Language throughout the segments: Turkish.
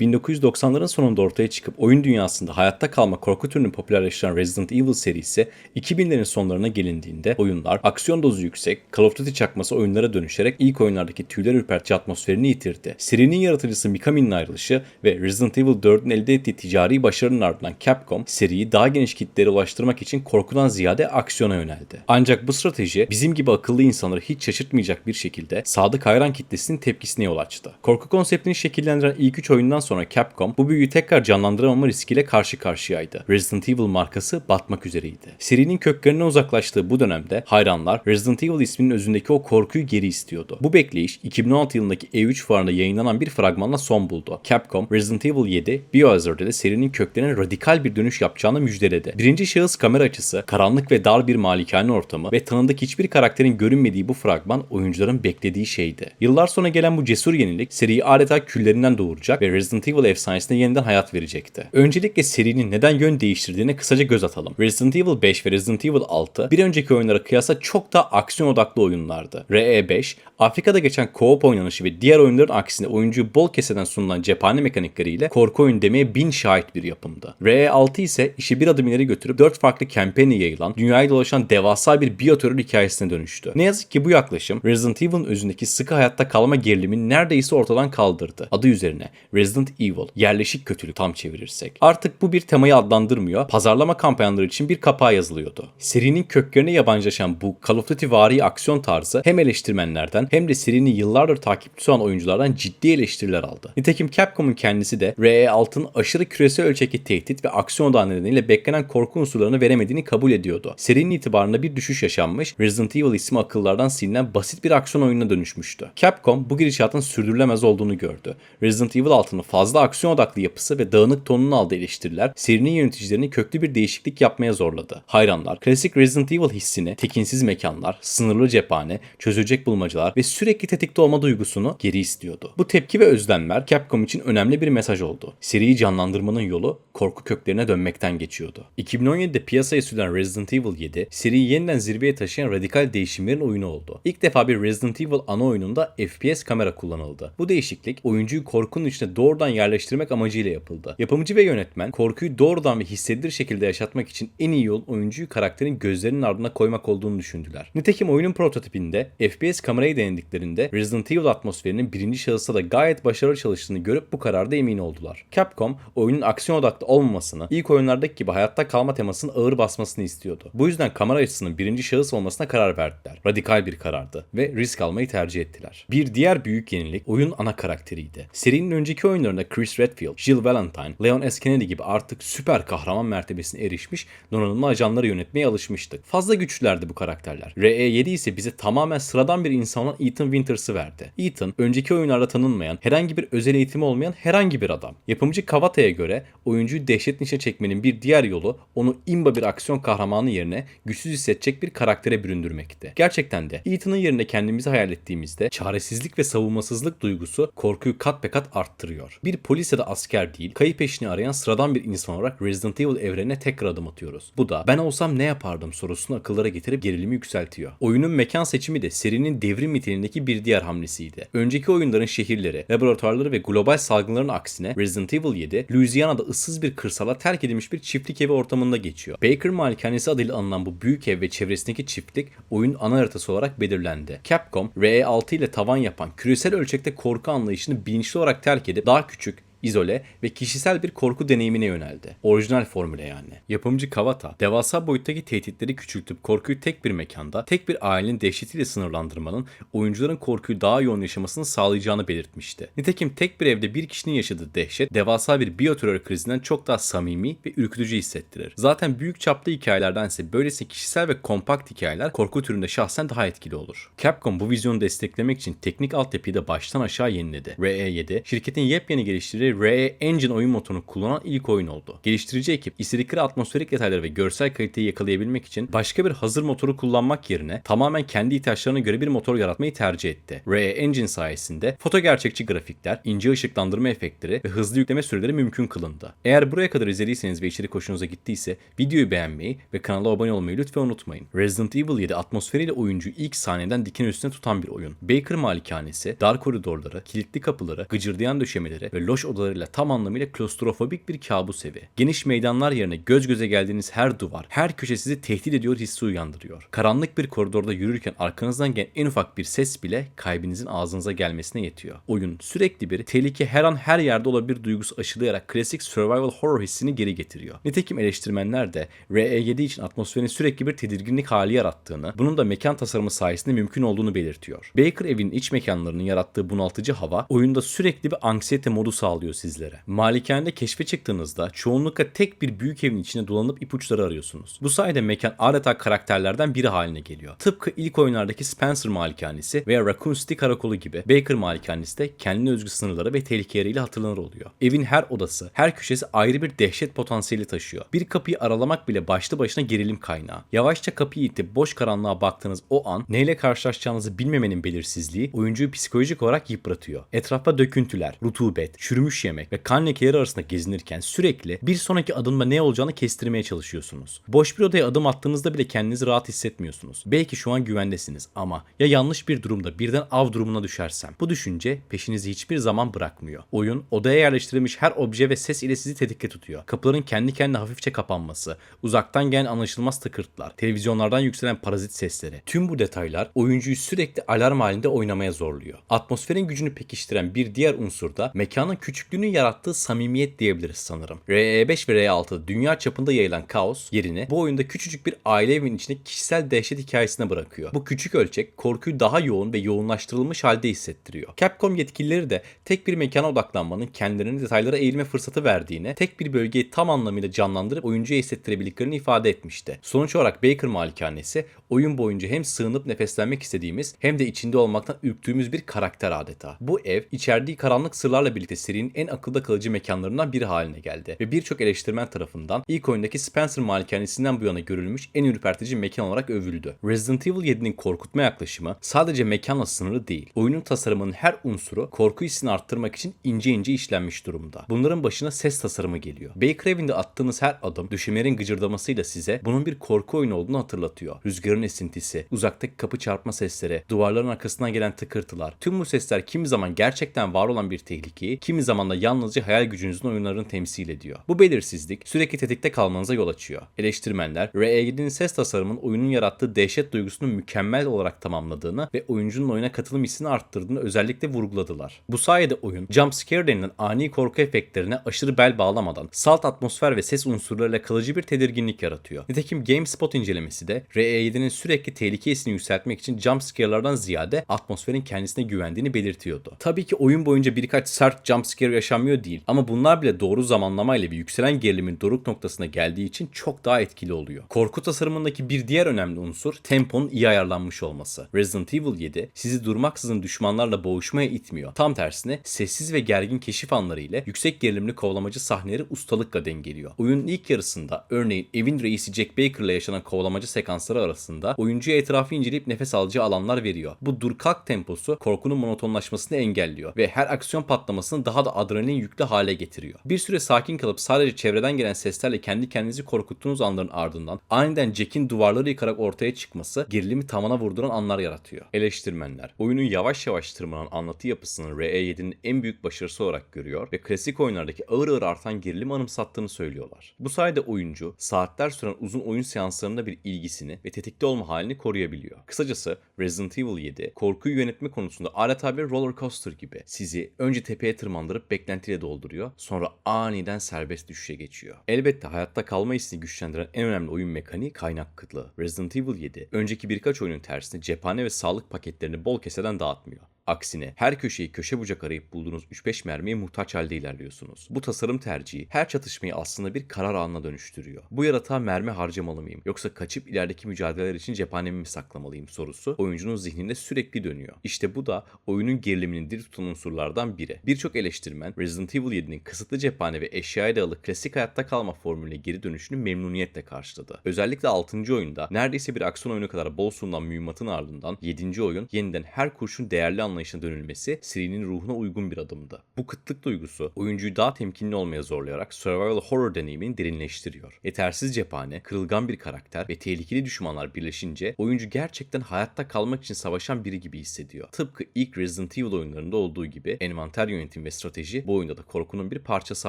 1990'ların sonunda ortaya çıkıp oyun dünyasında hayatta kalma korku türünü popülerleştiren Resident Evil serisi 2000'lerin sonlarına gelindiğinde oyunlar aksiyon dozu yüksek, Call of Duty çakması oyunlara dönüşerek ilk oyunlardaki tüyler ürpertici atmosferini yitirdi. Serinin yaratıcısı Mikami'nin ayrılışı ve Resident Evil 4'ün elde ettiği ticari başarının ardından Capcom seriyi daha geniş kitlere ulaştırmak için korkudan ziyade aksiyona yöneldi. Ancak bu strateji bizim gibi akıllı insanları hiç şaşırtmayacak bir şekilde sadık hayran kitlesinin tepkisine yol açtı. Korku konseptini şekillendiren ilk 3 oyundan sonra Capcom bu büyüyü tekrar canlandıramama riskiyle karşı karşıyaydı. Resident Evil markası batmak üzereydi. Serinin köklerine uzaklaştığı bu dönemde hayranlar Resident Evil isminin özündeki o korkuyu geri istiyordu. Bu bekleyiş 2016 yılındaki E3 fuarında yayınlanan bir fragmanla son buldu. Capcom Resident Evil 7 Biohazard'da serinin köklerine radikal bir dönüş yapacağını müjdeledi. Birinci şahıs kamera açısı, karanlık ve dar bir malikane ortamı ve tanıdık hiçbir karakterin görünmediği bu fragman oyuncuların beklediği şeydi. Yıllar sonra gelen bu cesur yenilik seriyi adeta küllerinden doğuracak ve Resident Evil efsanesine yeniden hayat verecekti. Öncelikle serinin neden yön değiştirdiğine kısaca göz atalım. Resident Evil 5 ve Resident Evil 6 bir önceki oyunlara kıyasla çok daha aksiyon odaklı oyunlardı. RE5 Afrika'da geçen co-op oynanışı ve diğer oyunların aksine oyuncuyu bol keseden sunulan cephane mekanikleriyle korku oyun demeye bin şahit bir yapımdı. RE6 ise işi bir adım ileri götürüp 4 farklı kampanya yayılan, dünyayı dolaşan devasa bir biyoterör hikayesine dönüştü. Ne yazık ki bu yaklaşım Resident Evil'ın özündeki sıkı hayatta kalma gerilimini neredeyse ortadan kaldırdı. Adı üzerine Resident Evil, yerleşik kötülük tam çevirirsek. Artık bu bir temayı adlandırmıyor, pazarlama kampanyaları için bir kapağı yazılıyordu. Serinin köklerine yabancılaşan bu Call of Duty vari aksiyon tarzı hem eleştirmenlerden hem de serinin yıllardır takipçisi olan oyunculardan ciddi eleştiriler aldı. Nitekim Capcom'un kendisi de RE6'ın aşırı küresel ölçekli tehdit ve aksiyon odağı nedeniyle beklenen korku unsurlarını veremediğini kabul ediyordu. Serinin itibarında bir düşüş yaşanmış, Resident Evil ismi akıllardan silinen basit bir aksiyon oyununa dönüşmüştü. Capcom bu gidişatın sürdürülemez olduğunu gördü. Resident Evil 6'nın fazla aksiyon odaklı yapısı ve dağınık tonunu aldığı eleştiriler serinin yöneticilerini köklü bir değişiklik yapmaya zorladı. Hayranlar, klasik Resident Evil hissini, tekinsiz mekanlar, sınırlı cephane, çözülecek bulmacalar ve sürekli tetikte olma duygusunu geri istiyordu. Bu tepki ve özlemler Capcom için önemli bir mesaj oldu. Seriyi canlandırmanın yolu korku köklerine dönmekten geçiyordu. 2017'de piyasaya sürülen Resident Evil 7, seriyi yeniden zirveye taşıyan radikal değişimlerin oyunu oldu. İlk defa bir Resident Evil ana oyununda FPS kamera kullanıldı. Bu değişiklik oyuncuyu korkunun içine doğrudan yerleştirmek amacıyla yapıldı. Yapımcı ve yönetmen korkuyu doğrudan ve hissedilir şekilde yaşatmak için en iyi yol oyuncuyu karakterin gözlerinin ardına koymak olduğunu düşündüler. Nitekim oyunun prototipinde FPS kamerayı denediklerinde Resident Evil atmosferinin birinci şahısta da gayet başarılı çalıştığını görüp bu kararda emin oldular. Capcom oyunun aksiyon odaklı olmamasını, ilk oyunlardaki gibi hayatta kalma temasının ağır basmasını istiyordu. Bu yüzden kamera açısının birinci şahıs olmasına karar verdiler. Radikal bir karardı ve risk almayı tercih ettiler. Bir diğer büyük yenilik oyun ana karakteriydi. Serinin önceki oyunlarında Chris Redfield, Jill Valentine, Leon S. Kennedy gibi artık süper kahraman mertebesine erişmiş donanımlı ajanları yönetmeye alışmıştık. Fazla güçlülerdi bu karakterler. RE7 ise bize tamamen sıradan bir insan olan Ethan Winters'ı verdi. Ethan, önceki oyunlarda tanınmayan, herhangi bir özel eğitimi olmayan herhangi bir adam. Yapımcı Kavata'ya göre oyuncuyu dehşetin içine çekmenin bir diğer yolu onu imba bir aksiyon kahramanı yerine güçsüz hissedecek bir karaktere büründürmekti. Gerçekten de Ethan'ın yerine kendimizi hayal ettiğimizde çaresizlik ve savunmasızlık duygusu korkuyu kat be kat arttırıyor. Bir polis ya da asker değil, kayıp eşini arayan sıradan bir insan olarak Resident Evil evrenine tekrar adım atıyoruz. Bu da ben olsam ne yapardım sorusunu akıllara getirip gerilimi yükseltiyor. Oyunun mekan seçimi de serinin devrim niteliğindeki bir diğer hamlesiydi. Önceki oyunların şehirleri, laboratuvarları ve global salgınların aksine Resident Evil 7, Louisiana'da ıssız bir kırsala terk edilmiş bir çiftlik evi ortamında geçiyor. Baker Malikanesi adıyla anılan bu büyük ev ve çevresindeki çiftlik oyun ana haritası olarak belirlendi. Capcom, RE6 ile tavan yapan küresel ölçekte korku anlayışını bilinçli olarak terk edip daha küçük, izole ve kişisel bir korku deneyimine yöneldi. Orijinal formüle yani. Yapımcı Kawata, devasa boyuttaki tehditleri küçültüp korkuyu tek bir mekanda, tek bir ailenin dehşetiyle sınırlandırmanın oyuncuların korkuyu daha yoğun yaşamasını sağlayacağını belirtmişti. Nitekim tek bir evde bir kişinin yaşadığı dehşet, devasa bir biyoterör krizinden çok daha samimi ve ürkütücü hissettirir. Zaten büyük çaplı hikayelerdense böylesi kişisel ve kompakt hikayeler korku türünde şahsen daha etkili olur. Capcom bu vizyonu desteklemek için teknik altyapıyı da baştan aşağı yeniledi. RE7, şirketin yepyeni geliştirdiği RE Engine oyun motorunu kullanan ilk oyun oldu. Geliştirici ekip istedikleri atmosferik detayları ve görsel kaliteyi yakalayabilmek için başka bir hazır motoru kullanmak yerine tamamen kendi ihtiyaçlarına göre bir motor yaratmayı tercih etti. RE Engine sayesinde foto gerçekçi grafikler, ince ışıklandırma efektleri ve hızlı yükleme süreleri mümkün kılındı. Eğer buraya kadar izlediyseniz ve içerik hoşunuza gittiyse videoyu beğenmeyi ve kanala abone olmayı lütfen unutmayın. Resident Evil 7 atmosferiyle oyuncuyu ilk sahneden diken üstüne tutan bir oyun. Baker malikanesi, dar koridorları, kilitli kapıları, gıcırdayan döşemeleri ve loş odaları noktalarıyla tam anlamıyla klostrofobik bir kabus evi. Geniş meydanlar yerine göz göze geldiğiniz her duvar, her köşe sizi tehdit ediyor hissi uyandırıyor. Karanlık bir koridorda yürürken arkanızdan gelen en ufak bir ses bile kalbinizin ağzınıza gelmesine yetiyor. Oyun sürekli bir tehlike her an her yerde olabilir duygusu aşılayarak klasik survival horror hissini geri getiriyor. Nitekim eleştirmenler de RE7 için atmosferin sürekli bir tedirginlik hali yarattığını, bunun da mekan tasarımı sayesinde mümkün olduğunu belirtiyor. Baker evinin iç mekanlarının yarattığı bunaltıcı hava oyunda sürekli bir anksiyete modu sağlıyor sizlere. Malikanede keşfe çıktığınızda çoğunlukla tek bir büyük evin içine dolanıp ipuçları arıyorsunuz. Bu sayede mekan adeta karakterlerden biri haline geliyor. Tıpkı ilk oyunlardaki Spencer malikanesi veya Raccoon City karakolu gibi Baker malikanesi de kendine özgü sınırları ve tehlikeleriyle hatırlanır oluyor. Evin her odası, her köşesi ayrı bir dehşet potansiyeli taşıyor. Bir kapıyı aralamak bile başlı başına gerilim kaynağı. Yavaşça kapıyı itip boş karanlığa baktığınız o an neyle karşılaşacağınızı bilmemenin belirsizliği oyuncuyu psikolojik olarak yıpratıyor. Etrafta döküntüler, rutubet, çürümüş yemek ve kan lekeleri arasında gezinirken sürekli bir sonraki adımda ne olacağını kestirmeye çalışıyorsunuz. Boş bir odaya adım attığınızda bile kendinizi rahat hissetmiyorsunuz. Belki şu an güvendesiniz ama ya yanlış bir durumda birden av durumuna düşersem? Bu düşünce peşinizi hiçbir zaman bırakmıyor. Oyun odaya yerleştirilmiş her obje ve ses ile sizi tetikte tutuyor. Kapıların kendi kendine hafifçe kapanması, uzaktan gelen anlaşılmaz tıkırtılar, televizyonlardan yükselen parazit sesleri. Tüm bu detaylar oyuncuyu sürekli alarm halinde oynamaya zorluyor. Atmosferin gücünü pekiştiren bir diğer unsur da mekanın küçüklüğünün yarattığı samimiyet diyebiliriz sanırım. RE5 ve RE6 dünya çapında yayılan kaos yerini bu oyunda küçücük bir aile evinin içinde kişisel dehşet hikayesine bırakıyor. Bu küçük ölçek korkuyu daha yoğun ve yoğunlaştırılmış halde hissettiriyor. Capcom yetkilileri de tek bir mekana odaklanmanın kendilerini detaylara eğilme fırsatı verdiğini, tek bir bölgeyi tam anlamıyla canlandırıp oyuncuya hissettirebildiklerini ifade etmişti. Sonuç olarak Baker malikanesi oyun boyunca hem sığınıp nefeslenmek istediğimiz hem de içinde olmaktan ürktüğümüz bir karakter adeta. Bu ev içerdiği karanlık sırlarla birlikte serinin en akılda kalıcı mekanlarından biri haline geldi ve birçok eleştirmen tarafından ilk oyundaki Spencer malikanesinden bu yana görülmüş en ürpertici mekan olarak övüldü. Resident Evil 7'nin korkutma yaklaşımı sadece mekanla sınırlı değil. Oyunun tasarımının her unsuru korku hissini arttırmak için ince ince işlenmiş durumda. Bunların başına ses tasarımı geliyor. Baker evinde attığınız her adım düşümlerin gıcırdamasıyla size bunun bir korku oyunu olduğunu hatırlatıyor. Rüzgarın esintisi, uzaktaki kapı çarpma sesleri, duvarların arkasından gelen tıkırtılar. Tüm bu sesler kimi zaman gerçekten var olan bir tehlikeyi, kimi zaman da yalnızca hayal gücünüzün oyunlarını temsil ediyor. Bu belirsizlik sürekli tetikte kalmanıza yol açıyor. Eleştirmenler, RE7'nin ses tasarımının oyunun yarattığı dehşet duygusunu mükemmel olarak tamamladığını ve oyuncunun oyuna katılım hissini arttırdığını özellikle vurguladılar. Bu sayede oyun, jumpscare denilen ani korku efektlerine aşırı bel bağlamadan salt atmosfer ve ses unsurlarıyla kalıcı bir tedirginlik yaratıyor. Nitekim GameSpot incelemesi de RE7'nin sürekli tehlike hissini yükseltmek için jumpscare'lardan ziyade atmosferin kendisine güvendiğini belirtiyordu. Tabii ki oyun boyunca birkaç sert jumpscare yaşanmıyor değil ama bunlar bile doğru zamanlamayla ve yükselen gerilimin doruk noktasına geldiği için çok daha etkili oluyor. Korku tasarımındaki bir diğer önemli unsur temponun iyi ayarlanmış olması. Resident Evil 7 sizi durmaksızın düşmanlarla boğuşmaya itmiyor. Tam tersine sessiz ve gergin keşif anları ile yüksek gerilimli kovalamacı sahneleri ustalıkla dengeliyor. Oyunun ilk yarısında örneğin evin reisi Jack Baker ile yaşanan kovalamacı sekansları arasında oyuncuya etrafı inceleyip nefes alacağı alanlar veriyor. Bu dur kalk temposu korkunun monotonlaşmasını engelliyor ve her aksiyon patlamasını daha da adrenalin yüklü hale getiriyor. Bir süre sakin kalıp sadece çevreden gelen seslerle kendi kendinizi korkuttuğunuz anların ardından aniden Jack'in duvarları yıkarak ortaya çıkması gerilimi tamana vurduran anlar yaratıyor. Eleştirmenler oyunun yavaş yavaş tırmanan anlatı yapısını RE7'nin en büyük başarısı olarak görüyor ve klasik oyunlardaki ağır ağır artan gerilim anımsattığını söylüyorlar. Bu sayede oyuncu saatler süren uzun oyun seanslarında bir ilgisini ve tetikte olma halini koruyabiliyor. Kısacası Resident Evil 7 korkuyu yönetme konusunda adeta bir roller coaster gibi sizi önce tepeye tırmandırıp beklentiyle dolduruyor sonra aniden serbest düşüşe geçiyor. Elbette hayatta kalma hissini güçlendiren en önemli oyun mekaniği kaynak kıtlığı. Resident Evil 7 önceki birkaç oyunun tersine cephane ve sağlık paketlerini bol keseden dağıtmıyor. Aksine her köşeyi köşe bucak arayıp bulduğunuz 3-5 mermiye muhtaç halde ilerliyorsunuz. Bu tasarım tercihi her çatışmayı aslında bir karar anına dönüştürüyor. Bu yaratığa mermi harcamalı mıyım yoksa kaçıp ilerideki mücadeleler için cephanemi mi saklamalıyım sorusu oyuncunun zihninde sürekli dönüyor. İşte bu da oyunun geriliminin diri tutan unsurlardan biri. Birçok eleştirmen Resident Evil 7'nin kısıtlı cephane ve eşyaya dayalı klasik hayatta kalma formülüne geri dönüşünü memnuniyetle karşıladı. Özellikle 6. oyunda neredeyse bir aksiyon oyunu kadar bol sunulan mühimmatın ardından 7. oyun yeniden her kurşun değerli anlamda anlayışına dönülmesi serinin ruhuna uygun bir adımdı. Bu kıtlık duygusu oyuncuyu daha temkinli olmaya zorlayarak survival horror deneyimini derinleştiriyor. Yetersiz cephane, kırılgan bir karakter ve tehlikeli düşmanlar birleşince oyuncu gerçekten hayatta kalmak için savaşan biri gibi hissediyor. Tıpkı ilk Resident Evil oyunlarında olduğu gibi envanter yönetim ve strateji bu oyunda da korkunun bir parçası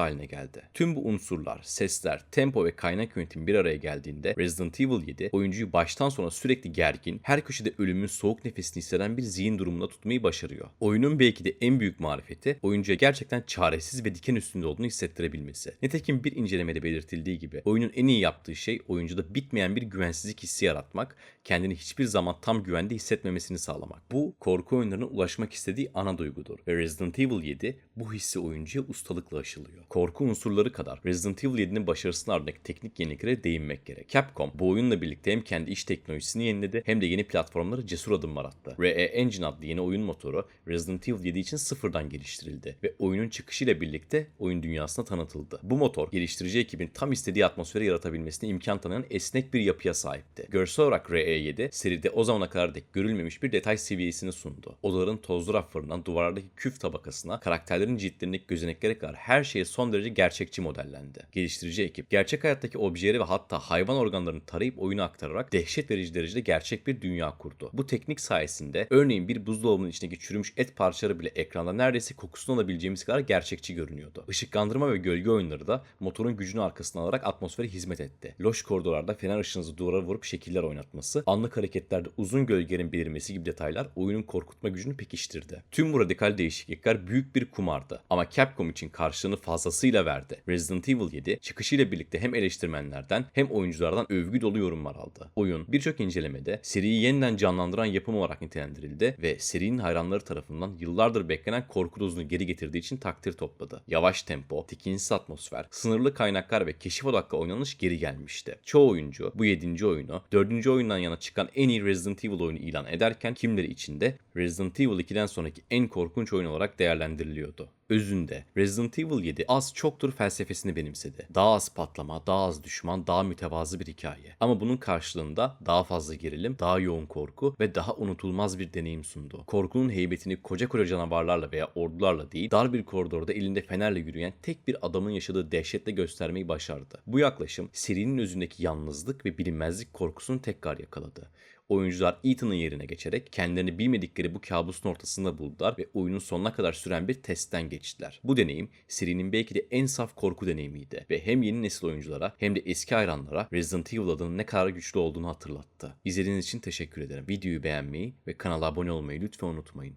haline geldi. Tüm bu unsurlar, sesler, tempo ve kaynak yönetimi bir araya geldiğinde Resident Evil 7 oyuncuyu baştan sona sürekli gergin, her köşede ölümün soğuk nefesini hisseden bir zihin durumunda tutmayı başarıyor. Oyunun belki de en büyük marifeti oyuncuya gerçekten çaresiz ve diken üstünde olduğunu hissettirebilmesi. Nitekim bir incelemede belirtildiği gibi oyunun en iyi yaptığı şey oyuncuda bitmeyen bir güvensizlik hissi yaratmak, kendini hiçbir zaman tam güvende hissetmemesini sağlamak. Bu korku oyunlarına ulaşmak istediği ana duygudur ve Resident Evil 7 bu hissi oyuncuya ustalıkla aşılıyor. Korku unsurları kadar Resident Evil 7'nin başarısının ardındaki teknik yeniliklere değinmek gerek. Capcom bu oyunla birlikte hem kendi iş teknolojisini yeniledi hem de yeni platformlara cesur adımlar attı. RE Engine adlı yeni oyun motoru Resident Evil 7 için sıfırdan geliştirildi ve oyunun çıkışıyla birlikte oyun dünyasına tanıtıldı. Bu motor geliştirici ekibin tam istediği atmosferi yaratabilmesine imkan tanıyan esnek bir yapıya sahipti. Görsel olarak RE7 seride o zamana kadar dek görülmemiş bir detay seviyesini sundu. Odaların tozlu raflarından duvarlardaki küf tabakasına, karakterlerin ciltlerindeki gözeneklere kadar her şeye son derece gerçekçi modellendi. Geliştirici ekip gerçek hayattaki objeleri ve hatta hayvan organlarını tarayıp oyuna aktararak dehşet verici derecede gerçek bir dünya kurdu. Bu teknik sayesinde örneğin bir buzdolabının içindeki çürümüş et parçaları bile ekranda neredeyse kokusunu alabileceğimiz kadar gerçekçi görünüyordu. Işıklandırma ve gölge oyunları da motorun gücünü arkasına alarak atmosfere hizmet etti. Loş koridorlarda fener ışığınızı duvara vurup şekiller oynatması, anlık hareketlerde uzun gölgelerin belirmesi gibi detaylar oyunun korkutma gücünü pekiştirdi. Tüm bu radikal değişiklikler büyük bir kumardı ama Capcom için karşılığını fazlasıyla verdi. Resident Evil 7 çıkışıyla birlikte hem eleştirmenlerden hem oyunculardan övgü dolu yorumlar aldı. Oyun birçok incelemede seriyi yeniden canlandıran yapım olarak nitelendirildi ve serinin hayranları tarafından yıllardır beklenen korku dozunu geri getirdiği için takdir topladı. Yavaş tempo, tekinsiz atmosfer, sınırlı kaynaklar ve keşif odaklı oynanış geri gelmişti. Çoğu oyuncu bu 7. oyunu 4. oyundan yana çıkan en iyi Resident Evil oyunu ilan ederken kimleri için de Resident Evil 2'den sonraki en korkunç oyun olarak değerlendiriliyordu. Özünde Resident Evil 7 az çoktur felsefesini benimsedi. Daha az patlama, daha az düşman, daha mütevazı bir hikaye. Ama bunun karşılığında daha fazla gerilim, daha yoğun korku ve daha unutulmaz bir deneyim sundu. Korkunun heybetini koca koca canavarlarla veya ordularla değil, dar bir koridorda elinde fenerle yürüyen tek bir adamın yaşadığı dehşetle göstermeyi başardı. Bu yaklaşım serinin özündeki yalnızlık ve bilinmezlik korkusunu tekrar yakaladı. Oyuncular Ethan'ın yerine geçerek kendilerini bilmedikleri bu kabusun ortasında buldular ve oyunun sonuna kadar süren bir testten geçtiler. Bu deneyim serinin belki de en saf korku deneyimiydi ve hem yeni nesil oyunculara hem de eski hayranlara Resident Evil adının ne kadar güçlü olduğunu hatırlattı. İzlediğiniz için teşekkür ederim. Videoyu beğenmeyi ve kanala abone olmayı lütfen unutmayın.